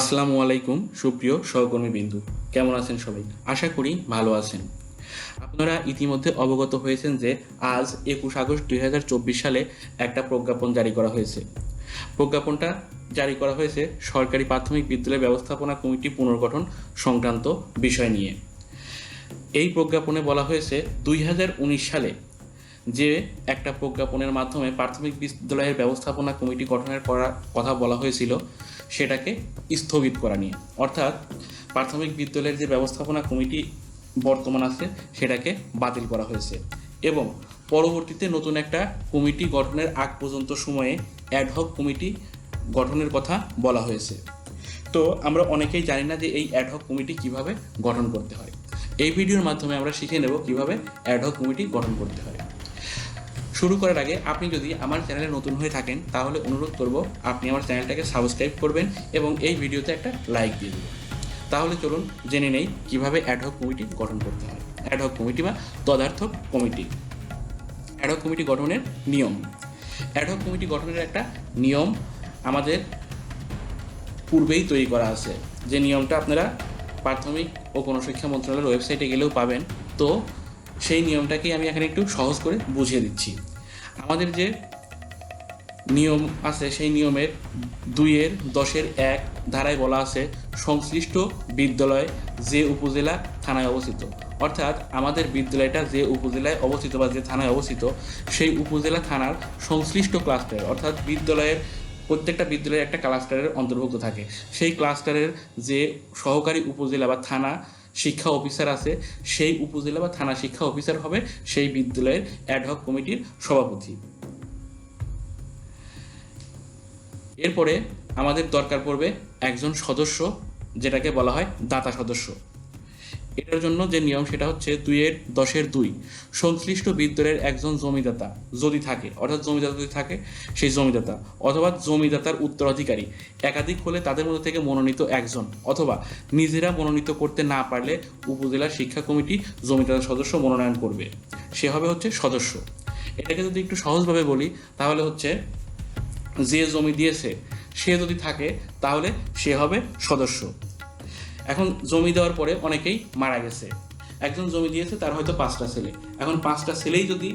আসসালামু আলাইকুম, সুপ্রিয় সহকর্মী বিন্দু। কেমন আছেন সবাই? আশা করি ভালো আছেন। আপনারা ইতিমধ্যে অবগত হয়েছেন যে আজ একুশ আগস্ট দুই হাজার চব্বিশ সালে একটা প্রজ্ঞাপন জারি করা হয়েছে। প্রজ্ঞাপনটা জারি করা হয়েছে সরকারি প্রাথমিক বিদ্যালয় ব্যবস্থাপনা কমিটি পুনর্গঠন সংক্রান্ত বিষয় নিয়ে। এই প্রজ্ঞাপনে বলা হয়েছে দুই হাজার উনিশ সালে যে একটা প্রজ্ঞাপনের মাধ্যমে প্রাথমিক বিদ্যালয়ের ব্যবস্থাপনা কমিটি গঠনের করার কথা বলা হয়েছিল সেটাকে স্থগিত করা নিয়ে। অর্থাৎ প্রাথমিক বিদ্যালয়ের যে ব্যবস্থাপনা কমিটি বর্তমান আছে, সেটাকে বাতিল করা হয়েছে এবং পরবর্তীতে নতুন একটা কমিটি গঠনের আগ পর্যন্ত সময়ে অ্যাডহক কমিটি গঠনের কথা বলা হয়েছে। তো আমরা অনেকেই জানি না যে এই অ্যাডহক কমিটি কীভাবে গঠন করতে হয়। এই ভিডিওর মাধ্যমে আমরা শিখে নেব কীভাবে অ্যাডহক কমিটি গঠন করতে হয়। শুরু করার আগে আপনি যদি আমার চ্যানেলে নতুন হয়ে থাকেন, তাহলে অনুরোধ করব আপনি আমার চ্যানেলটাকে সাবস্ক্রাইব করবেন এবং এই ভিডিওতে একটা লাইক দিয়ে দেবেন। তাহলে চলুন জেনে নেই কীভাবে অ্যাডহক কমিটি গঠন করতে হয়। অ্যাডহক কমিটি বা তদার্থক কমিটি। অ্যাডহক কমিটি গঠনের নিয়ম। অ্যাডহক কমিটি গঠনের একটা নিয়ম আমাদের পূর্বেই তৈরি করা আছে। যে নিয়মটা আপনারা প্রাথমিক ও গণশিক্ষা মন্ত্রণালয়ের ওয়েবসাইটে গেলেও পাবেন। তো সেই নিয়মটাকেই আমি এখানে একটু সহজ করে বুঝিয়ে দিচ্ছি। আমাদের যে নিয়ম আছে, সেই নিয়মের দুইয়ের, দশের এক ধারায় বলা আছে, সংশ্লিষ্ট বিদ্যালয় যে উপজেলা থানায় অবস্থিত। অর্থাৎ আমাদের বিদ্যালয়টা যে উপজেলায় অবস্থিত বা যে থানায় অবস্থিত, সেই উপজেলা থানার সংশ্লিষ্ট ক্লাস্টার অর্থাৎ বিদ্যালয়ের, প্রত্যেকটা বিদ্যালয়ের একটা ক্লাস্টারের অন্তর্ভুক্ত থাকে। সেই ক্লাস্টারের যে সহকারী উপজেলা বা থানা শিক্ষা অফিসার আছে, সেই উপজেলা বা থানা শিক্ষা অফিসার হবে সেই বিদ্যালয়ের অ্যাডহক কমিটির সভাপতি। এরপরে আমাদের দরকার পড়বে একজন সদস্য, যেটাকে বলা হয় দাতা সদস্য। এটার জন্য যে নিয়ম সেটা হচ্ছে দুইয়ের দশের দুই। সংশ্লিষ্ট বিদ্যালয়ের একজন জমিদাতা যদি থাকে, অর্থাৎ জমিদাতা যদি থাকে, সেই জমিদাতা, অথবা জমিদাতার উত্তরাধিকারী, একাধিক হলে তাদের মধ্যে থেকে মনোনীত একজন, অথবা নিজেরা মনোনীত করতে না পারলে উপজেলা শিক্ষা কমিটি জমিদাতা সদস্য মনোনয়ন করবে। সে হবে হচ্ছে সদস্য। এটাকে যদি একটু সহজভাবে বলি, তাহলে হচ্ছে যে জমি দিয়েছে, সে যদি থাকে, তাহলে সে হবে সদস্য। এখন জমি দেওয়ার পরে অনেকেই মারা গেছে। একজন জমি দিয়েছে, তার হয়তো পাঁচটা ছেলে। এখন পাঁচটা ছেলেই যদি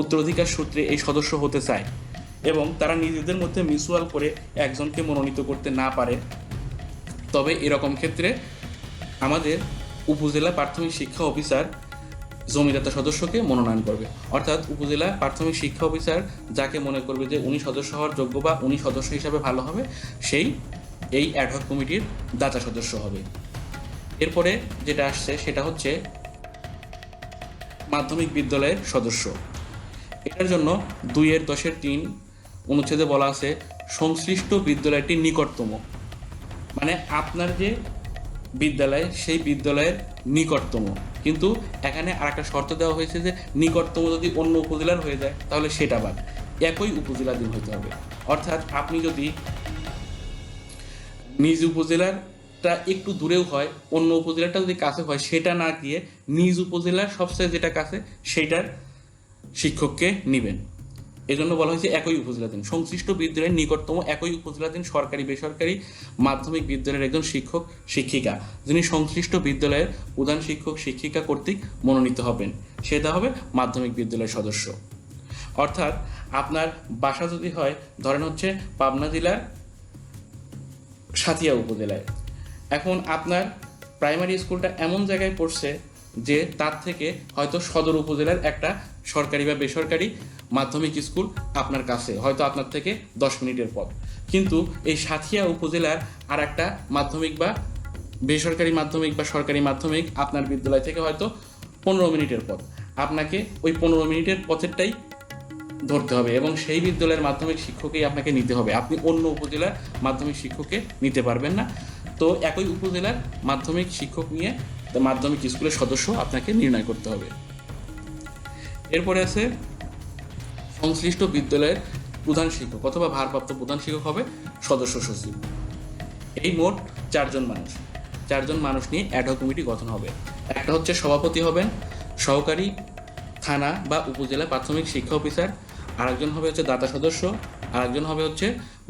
উত্তরাধিকার সূত্রে এই সদস্য হতে চায় এবং তারা নিজেদের মধ্যে মিউচুয়াল করে একজনকে মনোনীত করতে না পারে, তবে এরকম ক্ষেত্রে আমাদের উপজেলা প্রাথমিক শিক্ষা অফিসার জমিদাতা সদস্যকে মনোনয়ন করবে। অর্থাৎ উপজেলা প্রাথমিক শিক্ষা অফিসার যাকে মনে করবে যে উনি সদস্য হওয়ার যোগ্য বা উনি সদস্য হিসাবে ভালো হবে, সেই এই অ্যাডহক কমিটির দাতা সদস্য হবে। এরপরে যেটা আসছে সেটা হচ্ছে মাধ্যমিক বিদ্যালয়ের সদস্য। এটার জন্য দুইয়ের দশের তিন অনুচ্ছেদে বলা আছে, সংশ্লিষ্ট বিদ্যালয়টির নিকটতম। মানে আপনার যে বিদ্যালয়, সেই বিদ্যালয়ের নিকটতম। কিন্তু এখানে আর একটা শর্ত দেওয়া হয়েছে যে নিকটতম যদি অন্য উপজেলার হয়ে যায়, তাহলে সেটা বাদ। একই উপজেলাধীন হতে হবে। অর্থাৎ আপনি যদি নিজ উপজেলারটা একটু দূরেও হয়, অন্য উপজেলাটা যদি কাছে হয়, সেটা না দিয়ে নিজ উপজেলার সবচেয়ে যেটা কাছে সেইটার শিক্ষককে নেবেন। এজন্য বলা হয়েছে একই উপজেলাধীন। সংশ্লিষ্ট বিদ্যালয়ের নিকটতম একই উপজেলাধীন সরকারি, বেসরকারি মাধ্যমিক বিদ্যালয়ের একজন শিক্ষক, শিক্ষিকা, যিনি সংশ্লিষ্ট বিদ্যালয়ের প্রধান শিক্ষক, শিক্ষিকা কর্তৃক মনোনীত হবেন। সেটা হবে মাধ্যমিক বিদ্যালয়ের সদস্য। অর্থাৎ আপনার বাসা যদি হয়, ধরেন হচ্ছে পাবনা জেলার সাথিয়া উপজেলায়। এখন আপনার প্রাইমারি স্কুলটা এমন জায়গায় পড়ছে যে তার থেকে হয়তো সদর উপজেলার একটা সরকারি বা বেসরকারি মাধ্যমিক স্কুল আপনার কাছে, হয়তো আপনার থেকে দশ মিনিটের পথ। কিন্তু এই সাথিয়া উপজেলার আর একটা মাধ্যমিক বা বেসরকারি মাধ্যমিক বা সরকারি মাধ্যমিক আপনার বিদ্যালয় থেকে হয়তো পনেরো মিনিটের পথ। আপনাকে ওই পনেরো মিনিটের পথেরটাই ধরতে হবে এবং সেই বিদ্যালয়ের মাধ্যমিক শিক্ষকই আপনাকে নিতে হবে। আপনি অন্য উপজেলার মাধ্যমিক শিক্ষককে নিতে পারবেন না। তো একই উপজেলার মাধ্যমিক শিক্ষক নিয়ে মাধ্যমিক স্কুলের সদস্য আপনাকে নির্ণয় করতে হবে। এরপরে আছে সংশ্লিষ্ট বিদ্যালয়ের প্রধান শিক্ষক অথবা ভারপ্রাপ্ত প্রধান শিক্ষক হবে সদস্য সচিব। এই মোট চারজন মানুষ। চারজন মানুষ নিয়ে অ্যাডহক কমিটি গঠন হবে। একটা হচ্ছে সভাপতি হবেন, সহকারী থানা বা উপজেলা প্রাথমিক শিক্ষা অফিসার আরেকজন হবে হচ্ছে দাতা সদস্য, আরেকজন হবে হচ্ছে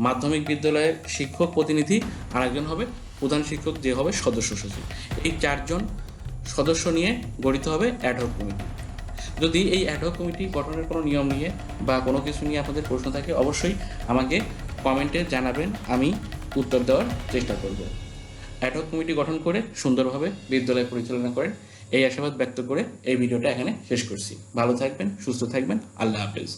মাধ্যমিক বিদ্যালয়ের শিক্ষক প্রতিনিধি, আরেকজন হবে প্রধান শিক্ষক যে হবে সদস্য সচিব। এই চারজন সদস্য নিয়ে গঠিত হবে অ্যাডহক কমিটি যদি এই অ্যাডহক কমিটি গঠনের কোনো নিয়ম নিয়ে বা কোনো কিছু নিয়ে আপনাদের প্রশ্ন থাকে, অবশ্যই আমাকে কমেন্টে জানাবেন, আমি উত্তর দেওয়ার চেষ্টা করব। অ্যাডহক কমিটি গঠন করে সুন্দরভাবে বিদ্যালয় পরিচালনা করেন, এই আশাবাদ ব্যক্ত করে এই ভিডিওটা এখানে শেষ করছি। ভালো থাকবেন, সুস্থ থাকবেন, আল্লাহ হাফেজ।